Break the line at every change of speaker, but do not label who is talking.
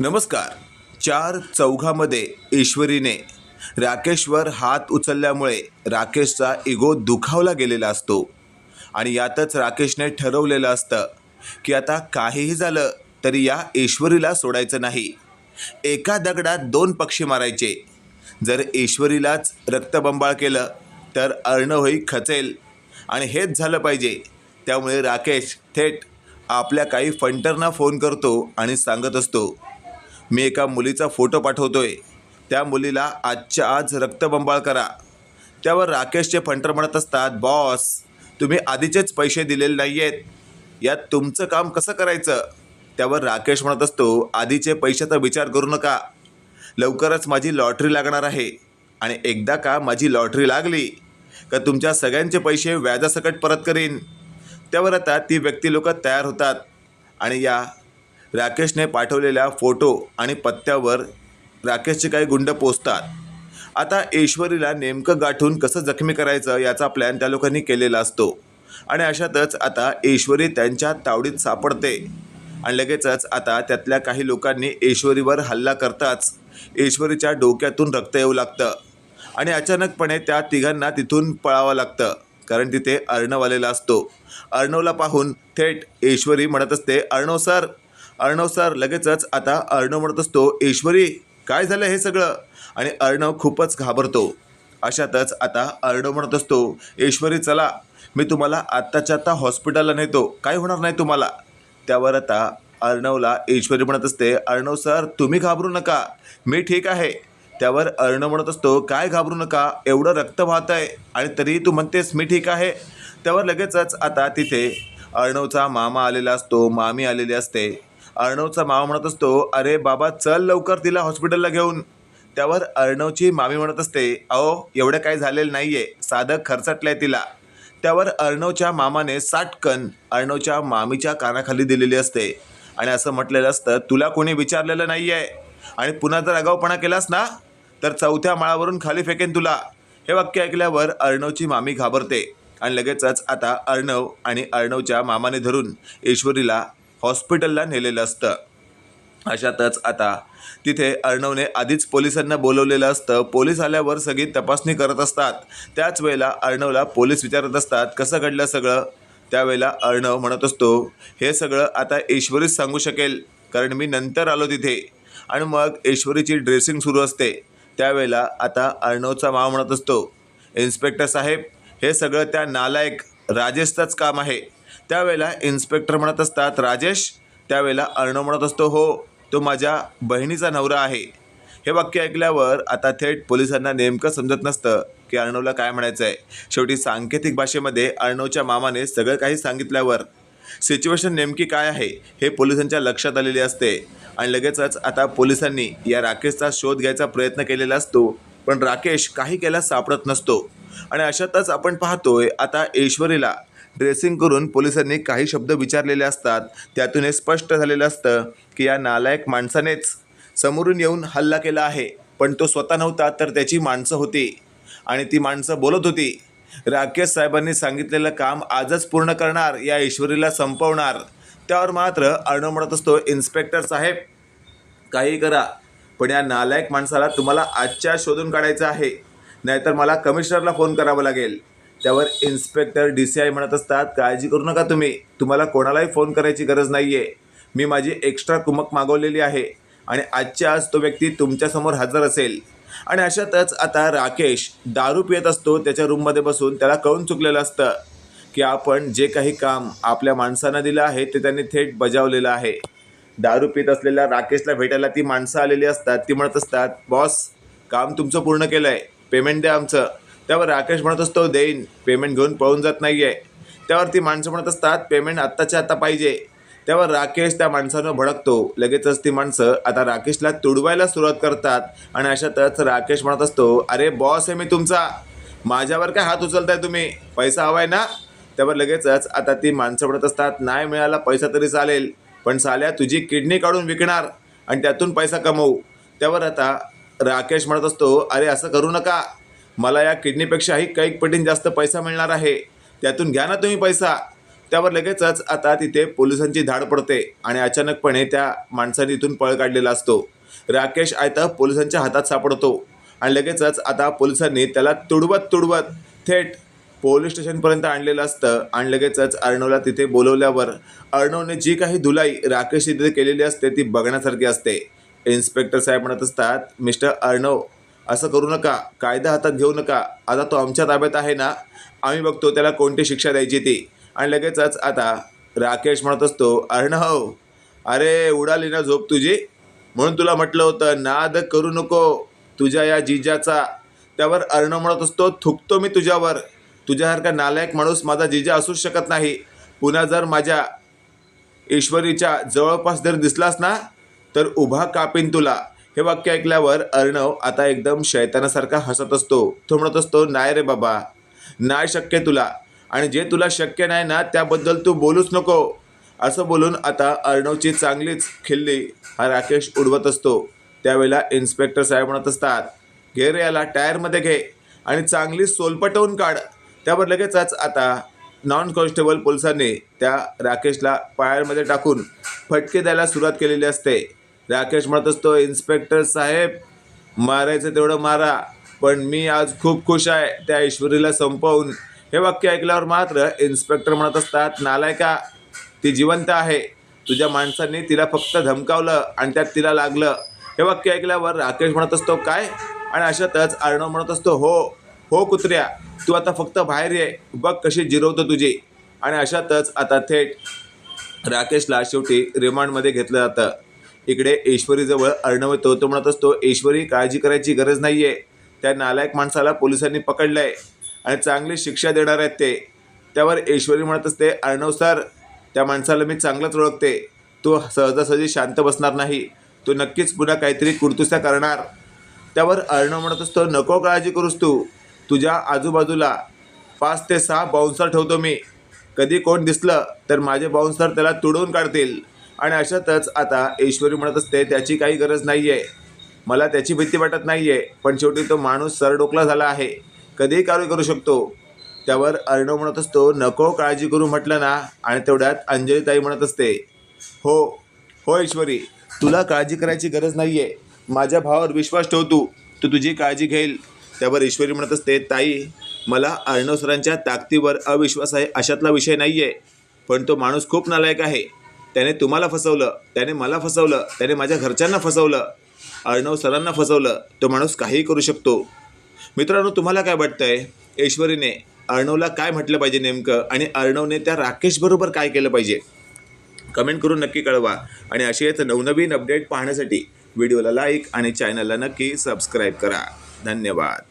नमस्कार. चार चौघामध्ये ईश्वरीने राकेशवर हात उचलल्यामुळे राकेशचा इगो दुखावला गेलेला असतो. आणि यातच राकेशने ठरवलेलं असतं की आता काहीही झालं तरी या ईश्वरीला सोडायचं नाही. एका दगडात दोन पक्षी मारायचे. जर ईश्वरीलाच रक्तबंबाळ केलं तर अर्णवही खचेल. आणि हेच झालं पाहिजे. त्यामुळे राकेश थेट आपल्या काही फंटरना फोन करतो आणि सांगत असतो. मी एका मुलीचा फोटो पाठवतोय. त्या मुलीला आजच्या आज रक्तबंबाळ करा. त्यावर राकेशचे फंटर म्हणत असतात बॉस तुम्ही आधीचेच पैसे दिलेले नाही आहेत यात तुमचं काम कसं करायचं? त्यावर राकेश म्हणत असतो आधीचे पैशाचा विचार करू नका. लवकरच माझी लॉटरी लागणार आहे. आणि एकदा का माझी लॉटरी लागली का तुमच्या सगळ्यांचे पैसे व्याजासकट परत करीन. त्यावर आता ती व्यक्ती लोक तयार होतात. आणि या राकेशने पाठवलेल्या फोटो आणि पत्त्यावर राकेशचे काही गुंड पोचतात आता ईश्वरीला नेमकं गाठून कसं जखमी करायचं याचा प्लॅन त्या लोकांनी केलेला असतो. आणि अशातच आता ईश्वरी त्यांच्या तावडीत सापडते. आणि लगेचच आता त्यातल्या काही लोकांनी ईश्वरीवर हल्ला करताच ईश्वरीच्या डोक्यातून रक्त येऊ लागतं. आणि अचानकपणे त्या तिघांना तिथून पळावं लागतं कारण तिथे अर्णव आलेला असतो. अर्णवला पाहून थेट ईश्वरी म्हणत असते अर्णव सर अर्णव सर लगेचच आता अर्णव म्हणत असतो ईश्वरी काय झालं हे सगळं? आणि अर्णव खूपच घाबरतो. अशातच आता अर्णव म्हणत असतो ईश्वरी चला मी तुम्हाला आत्ताच्या आत्ता हॉस्पिटलला नेतो. काय होणार नाही तुम्हाला? त्यावर आता अर्णवला ईश्वरी म्हणत असते अर्णव सर तुम्ही घाबरू नका. मी ठीक आहे. त्यावर अर्णव म्हणत असतो काय घाबरू नका एवढं रक्त वाहत आहे आणि तरीही तू म्हणतेस मी ठीक आहे. त्यावर लगेचच आता तिथे अर्णवचा मामा आलेला असतो मामी आलेली असते. अर्णवचा मामा म्हणत असतो अरे बाबा चल लवकर तिला हॉस्पिटलला घेऊन. त्यावर अर्णवची मामी म्हणत असते अहो एवढं काही झालेलं नाही आहे साधं खर्चटलं आहे तिला. त्यावर अर्णवच्या मामाने साटकन अर्णवच्या मामीच्या कानाखाली दिलेली असते. आणि असं म्हटलेलं असतं तुला कोणी विचारलेलं नाही आहे आणि पुन्हा जर आगाऊपणा केलास ना तर चौथ्या माळावरून खाली फेकेन तुला. हे वाक्य ऐकल्यावर अर्णवची मामी घाबरते. आणि लगेचच आता अर्णव आणि अर्णवच्या मामाने धरून ईश्वरीला हॉस्पिटलला नेलेलं असतं. अशातच आता तिथे अर्णवने आधीच पोलिसांना बोलवलेलं असतं. पोलीस आल्यावर सगळी तपासणी करत असतात. त्याच वेळेला अर्णवला पोलीस विचारत असतात कसं घडलं सगळं? त्यावेळेला अर्णव म्हणत असतो हे सगळं आता ईश्वरीच सांगू शकेल कारण मी नंतर आलो तिथे. आणि मग ईश्वरीची ड्रेसिंग सुरू असते. त्यावेळेला आता अर्णवचा माव म्हणत असतो इन्स्पेक्टर साहेब हे सगळं त्या नालायक राजेशचंच काम आहे. त्यावेळेला इन्स्पेक्टर म्हणत असतात राजेश त्यावेळेला अर्णव म्हणत असतो हो तो माझ्या बहिणीचा नवरा आहे. हे वाक्य ऐकल्यावर आता थेट पोलिसांना नेमकं समजत नसतं की अर्णवला काय म्हणायचं आहे शेवटी सांकेतिक भाषेमध्ये अर्णवच्या मामाने सगळं काही सांगितल्यावर सिच्युएशन नेमकी काय आहे हे पोलिसांच्या लक्षात आलेले असते. आणि लगेचच आता पोलिसांनी या राकेशचा शोध घ्यायचा प्रयत्न केलेला असतो पण राकेश काही केला सापडत नसतो. आणि अशातच आपण पाहतोय आता ईश्वरीला ड्रेसिंग करून पोलिसांनी काही शब्द विचारलेले असतात. त्यातून हे स्पष्ट झालेलं असतं की या नालायक माणसानेच समोरून येऊन हल्ला केला आहे. पण तो स्वतः नव्हता तर त्याची माणसं होती. आणि ती माणसं बोलत होती राकेश साहेबांनी सांगितलेलं काम आजच पूर्ण करणार या ईश्वरीला संपवणार. त्यावर मात्र अर्णव म्हणत असतो इन्स्पेक्टर साहेब काही करा. पण या नालायक माणसाला तुम्हाला आजच्या शोधून काढायचं आहे. नाहीतर मला कमिशनरला फोन करावा लागेल. त्यावर इन्स्पेक्टर डी सी आय म्हणत असतात काळजी करू नका तुम्ही. तुम्हाला कोणालाही फोन करायची गरज नाही आहे मी माझी एक्स्ट्रा कुमक मागवलेली आहे आणि आजच्या आज तो व्यक्ती तुमच्यासमोर हजर असेल. आणि अशातच आता राकेश दारू पित असतो त्याच्या रूममध्ये बसून त्याला कळून चुकलेलं असतं की आपण जे काही काम आपल्या माणसांना दिलं आहे ते त्यांनी थेट बजावलेलं आहे. दारू पित असलेल्या राकेशला भेटायला ती माणसं आलेली असतात. ती म्हणत असतात बॉस काम तुमचं पूर्ण केलं आहे पेमेंट द्या आमचं. त्यावर राकेश म्हणत असतो देईन पेमेंट घेऊन पळून जात नाही आहे त्यावर ती माणसं म्हणत असतात पेमेंट आत्ताच्या आत्ता पाहिजे. त्यावर राकेश त्या माणसानं भडकतो. लगेचच ती माणसं आता राकेशला तुडवायला सुरुवात करतात आणि अशातच राकेश म्हणत असतो अरे बॉस आहे मी तुमचा. माझ्यावर काय हात उचलताय तुम्ही? पैसा हवाय ना? त्यावर लगेचच आता ती माणसं म्हणत असतात नाही मिळाला पैसा तरी चालेल पण साल्या तुझी किडनी काढून विकणार आणि त्यातून पैसा कमवू. त्यावर आता राकेश म्हणत असतो अरे असं करू नका. मला या किडनीपेक्षाही कैक पटीन जास्त पैसा मिळणार आहे. त्यातून घ्या ना तुम्ही पैसा. त्यावर लगेचच आता तिथे पोलिसांची धाड पडते आणि अचानकपणे त्या माणसाने इथून पळ काढलेला असतो. राकेश आयता पोलिसांच्या हातात सापडतो आणि लगेचच आता पोलिसांनी त्याला तुडवत तुडवत थेट पोलीस स्टेशनपर्यंत आणलेलं असतं आणि लगेचच अर्णवला तिथे बोलवल्यावर अर्णवने जी काही धुलाई राकेश तिथे केलेली असते ती बघण्यासारखी असते. इन्स्पेक्टर साहेब म्हणत असतात मिस्टर अर्णव असं करू नका कायदा हातात घेऊ नका. आता तो आमच्या ताब्यात आहे ना आम्ही बघतो त्याला कोणती शिक्षा द्यायची ती. आणि लगेचच आता राकेश म्हणत असतो अर्णव हो, अरे उडाली ना झोप तुझी. म्हणून तुला म्हटलं होतं नाद करू नको तुझ्या या जिजाचा. त्यावर अर्ण म्हणत असतो थुकतो मी तुझ्यावर. तुझ्यासारखा नालायक माणूस माझा जिजा असूच शकत नाही. पुन्हा जर माझ्या ईश्वरीच्या जवळपास जर दिसलास ना तर उभा कापीन तुला. हे वाक्य ऐकल्यावर अर्णव आता एकदम शैतानासारखा हसत असतो. तो म्हणत असतो नाही रे बाबा नाही शक्य तुला. आणि जे तुला शक्य नाही ना त्याबद्दल तू बोलूच नको. असं बोलून आता अर्णवची चांगलीच खिल्ली हा राकेश उडवत असतो. त्यावेळेला इन्स्पेक्टर साहेब म्हणत असतात घे रे याला टायरमध्ये घे आणि चांगली सोलपटवून काढ. त्यावर लगेचच आता नॉन कॉन्स्टेबल पोलिसांनी त्या राकेशला पायामध्ये टाकून फटके द्यायला सुरुवात केलेली असते. राकेश म्हणत असतो इन्स्पेक्टर साहेब मारायचं तेवढं मारा पण मी आज खूप खुश आहे त्या ईश्वरीला संपवून. हे वाक्य ऐकल्यावर मात्र इन्स्पेक्टर म्हणत असतात नालायका ती जिवंत आहे. तुझ्या माणसांनी तिला फक्त धमकावलं आणि त्यात तिला लागलं. हे वाक्य ऐकल्यावर राकेश म्हणत असतो काय? आणि अशातच अर्णव म्हणत असतो हो हो कुत्र्या तू आता फक्त बाहेर ये बघ कशी जिरवतो तुझी. आणि अशातच आता थेट राकेशला शेवटी रिमांडमध्ये घेतलं जातं. इकडे ईश्वरीजवळ अर्णव येतो तो म्हणत असतो ईश्वरी काळजी करायची गरज नाही आहे त्या नालायक माणसाला पोलिसांनी पकडलं आहे आणि चांगली शिक्षा देणार आहेत ते. त्यावर ईश्वरी म्हणत असते अर्णव सर त्या माणसाला मी चांगलंच ओळखते. तो सहजासहजी शांत बसणार नाही. तो नक्कीच पुन्हा काहीतरी कुर्तुस्या करणार. त्यावर अर्णव म्हणत असतो नको काळजी करूस तू. तुझ्या आजूबाजूला पाच ते सहा बाउन्सर ठेवतो मी. कधी कोण दिसलं तर माझे बाउन्सर त्याला तुडवून काढतील. आणि अशातच आता ईश्वरी म्हणत असते त्याची काही गरज नाही आहे मला त्याची भीती वाटत नाही आहे पण शेवटी तो माणूस सरडोकला झाला आहे. कधीही कार्य करू शकतो. त्यावर अर्णव म्हणत असतो नको काळजी करू म्हटलं ना आणि तेवढ्यात अंजलीताई म्हणत असते हो हो ईश्वरी तुला काळजी करायची गरज नाही आहे माझ्या भावावर विश्वास ठेव तू तू तुझी काळजी घेईल. त्यावर ईश्वरी म्हणत असते ताई मला अर्णव सरांच्या ताकदीवर अविश्वास आहे अशातला विषय नाही आहे पण तो माणूस खूप नालायक आहे. त्याने तुम्हाला फसवलं त्याने मला फसवलं त्याने माझ्या घरच्यांना फसवलं अर्णव सरांना फसवलं तो माणूस काहीही करू शकतो. मित्रांनो तुम्हाला काय वाटतंय? ईश्वरीने अर्णवला काय म्हटलं पाहिजे नेमकं? आणि अर्णवने त्या राकेशबरोबर काय केलं पाहिजे? कमेंट करून नक्की कळवा. आणि असेच नवनवीन अपडेट पाहण्यासाठी व्हिडिओला लाईक आणि चॅनलला नक्की सबस्क्राईब करा. धन्यवाद.